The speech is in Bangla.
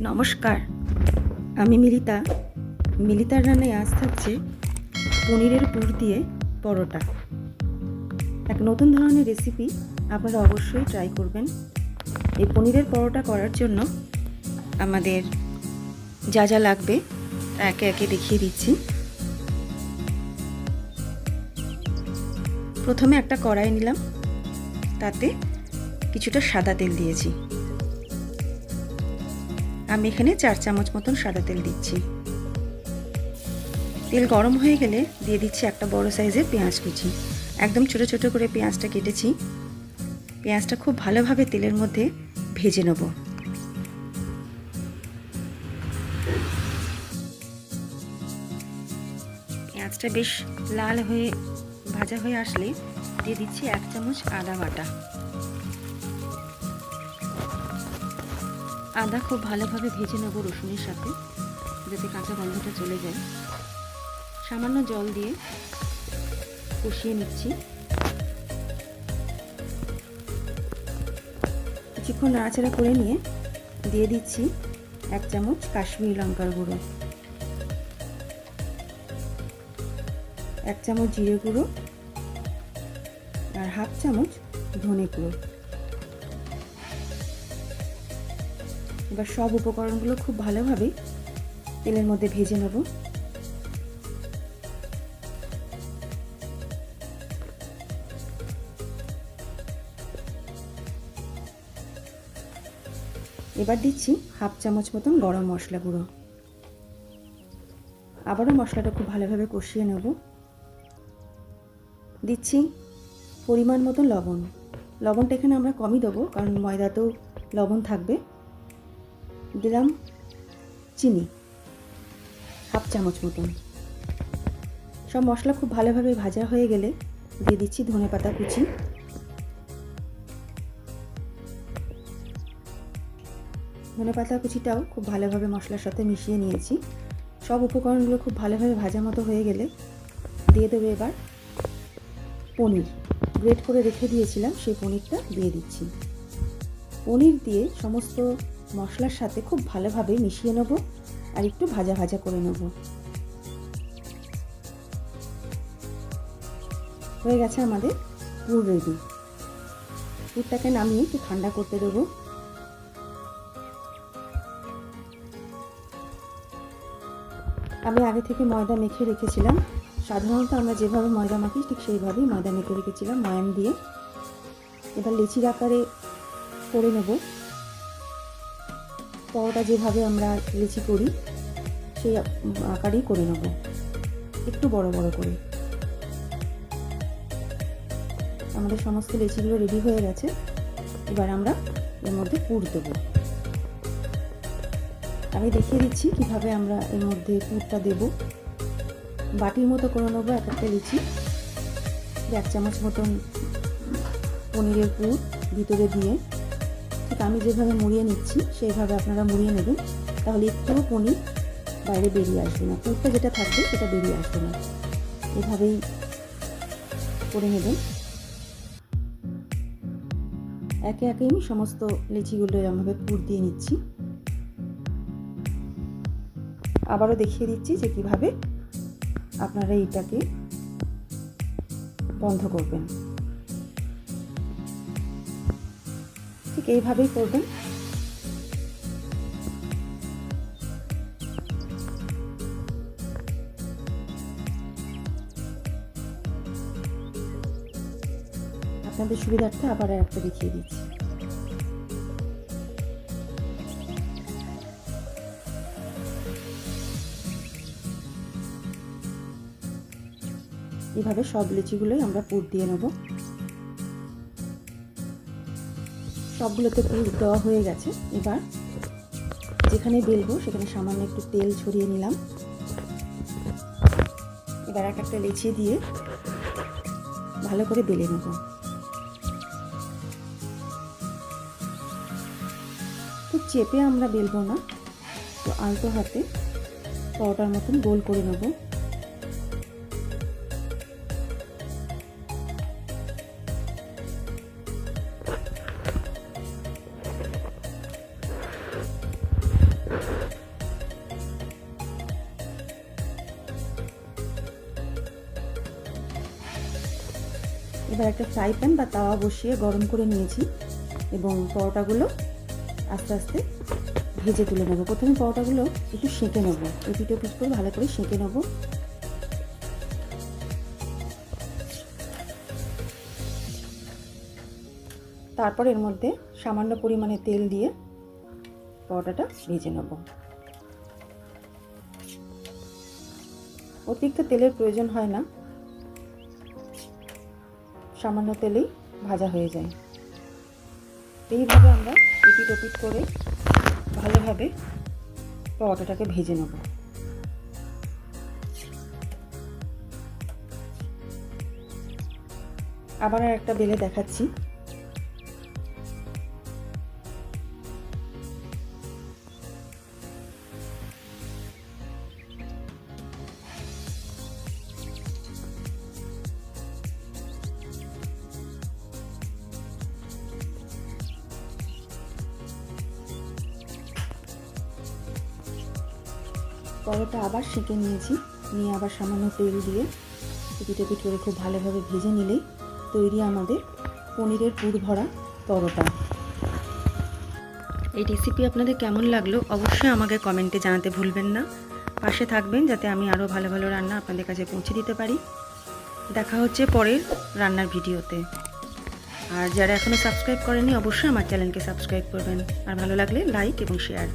নমস্কার, আমি মিলিতা। মিলিতার রান্নায় আজ থাকছে পনিরের পুর দিয়ে পরোটা। এক নতুন ধরনের রেসিপি আপনারা অবশ্যই ট্রাই করবেন। এই পনিরের পরোটা করার জন্য আমাদের যা যা লাগবে তা একে একে দেখিয়ে দিচ্ছি। প্রথমে একটা কড়াই নিলাম, তাতে কিছুটা সাদা তেল দিয়েছি। আমি এখানে চার চামচ মতন সাদা তেল দিচ্ছি। তেল গরম হয়ে গেলে দিয়ে দিচ্ছি একটা বড় সাইজের পেঁয়াজ কুচি। একদম ছোট ছোট করে পেঁয়াজটা কেটেছি। পেঁয়াজটা খুব ভালোভাবে তেলের মধ্যে ভেজে নেব। পেঁয়াজটা বেশ লাল হয়ে, ভাজা হয়ে আসলে দিয়ে দিচ্ছি এক চামচ আদা বাটা। আদা খুব ভালোভাবে ভেজে নেব রসুনের সাথে, যাতে কাঁচা গন্ধটা চলে যায়। সামান্য জল দিয়ে কষিয়ে নিচ্ছি। কিছুক্ষণ নাড়াচাড়া করে নিয়ে দিয়ে দিচ্ছি এক চামচ কাশ্মীরি লঙ্কার গুঁড়ো। এক চামচ জিরে গুঁড়ো আর হাফ চামচ ধনে গুঁড়ো। এবার সব উপকরণগুলো খুব ভালোভাবে তেলের মধ্যে ভেজে নেব। এবার দিচ্ছি হাফ চামচ মতন গরম মশলা গুঁড়ো। আবারও মশলাটা খুব ভালোভাবে কষিয়ে নেব। দিচ্ছি পরিমাণ মতো লবণ। লবণটা এখানে আমরা কমই দেবো, কারণ ময়দাতেও লবণ থাকবে। দিলাম চিনি, হাফ চামচ মতন। সব মশলা খুব ভালোভাবে ভাজা হয়ে গেলে দিয়ে দিচ্ছি ধনে পাতা কুচি। ধনে পাতা কুচিটাও খুব ভালোভাবে মশলার সাথে মিশিয়ে নিয়েছি। সব উপকরণগুলো খুব ভালোভাবে ভাজা মতো হয়ে গেলে দিয়ে দেবো এবার পনির। গ্রেট করে রেখে দিয়েছিলাম, সেই পনিরটা দিয়ে দিচ্ছি। পনির দিয়ে সমস্ত মশলার সাথে খুব ভালোভাবে মিশিয়ে নেব আর একটু ভাজা ভাজা করে নেব। হয়ে গেছে আমাদের পুর রেডি পুরটাকে নামিয়ে একটু ঠান্ডা করতে দেবো। আমি আগে থেকে ময়দা মেখে রেখেছিলাম। সাধারণত আমরা যেভাবে ময়দা মাখি, ঠিক সেইভাবেই ময়দা মেখে রেখেছিলাম, ময়াম দিয়ে। এবার লিচির আকারে করে নেব। পরোটা যেভাবে আমরা লিচি করি, সেই আকারেই করে নেব। একটু বড় বড় করে। আমাদের সমস্ত লিচিগুলো রেডি হয়ে গেছে। এবার আমরা এর মধ্যে পুর দেবো। আমি দেখিয়ে দিচ্ছি কীভাবে আমরা এর মধ্যে পুরটা দেব। বাটির মতো করে নেব এক একটা লিচি। এক চামচ মতন পনিরের পুর ভিতরে দিয়ে ঠিক আমি যেভাবে মুড়িয়ে নিচ্ছি, সেইভাবে আপনারা মুড়িয়ে নেবেন। তাহলে একটুও পনির বাইরে বেরিয়ে আসবে না। পুরটা যেটা থাকবে সেটা বেরিয়ে আসবে না। এভাবেই করে নেবেন। একে একে আমি সমস্ত লিচিগুলো এরমভাবে পুর দিয়ে নিচ্ছি। আবারও দেখিয়ে দিচ্ছি যে কীভাবে আপনারা এইটাকে বন্ধ করবেন। ঠিক এইভাবেই করবেন। আপনাদের সুবিধার্থে আবার একটা দেখিয়ে দিচ্ছি। এভাবে সব লিচিগুলোই আমরা পুর দিয়ে নেব। সবগুলোতে পুর দেওয়া হয়ে গেছে। এবার যেখানে বেলবো, সেখানে সামান্য একটু তেল ছড়িয়ে নিলাম। এবার এক একটা লিচি দিয়ে ভালো করে বেলে নেব। খুব চেপে আমরা বেলবো না, তো আলতো হাতে পরোটার মতন গোল করে নেব। এবার একটা ফ্রাই প্যান বা তাওয়া বসিয়ে গরম করে নিয়েছি এবং পরোটাগুলো আস্তে আস্তে ভেজে তুলে নেব। প্রথমে পরোটাগুলো একটু সেঁকে নেব। এপিট ওপিট করে ভালো করে সেঁকে নেব। তারপর এর মধ্যে সামান্য পরিমাণে তেল দিয়ে পরোটাটা ভেজে নেব। অতিরিক্ত তেলের প্রয়োজন হয় না। সামান্য তেলেই ভাজা হয়ে যায়। এইভাবে আমরা এপিট ওপিট করে ভালোভাবে পরোটাটাকে ভেজে নেব। আবার একটা বেলে দেখাচ্ছি। পরোটা আবার শিখে নিয়েছি। নিয়ে আবার সামান্য তেল দিয়ে এপিট করে খুব ভালোভাবে ভেজে নিলেই তৈরি আমাদের পনিরের পুর ভরা পরোটা। এই রেসিপি আপনাদের কেমন লাগল অবশ্যই আমাকে কমেন্টে জানাতে ভুলবেন না। পাশে থাকবেন যাতে আমি আরও ভালো ভালো রান্না আপনাদের কাছে পৌঁছে দিতে পারি। দেখা হচ্ছে পরের রান্নার ভিডিওতে। আর যারা এখনও সাবস্ক্রাইব করেনি অবশ্যই আমার চ্যানেলকে সাবস্ক্রাইব করবেন। আর ভালো লাগলে লাইক এবং শেয়ার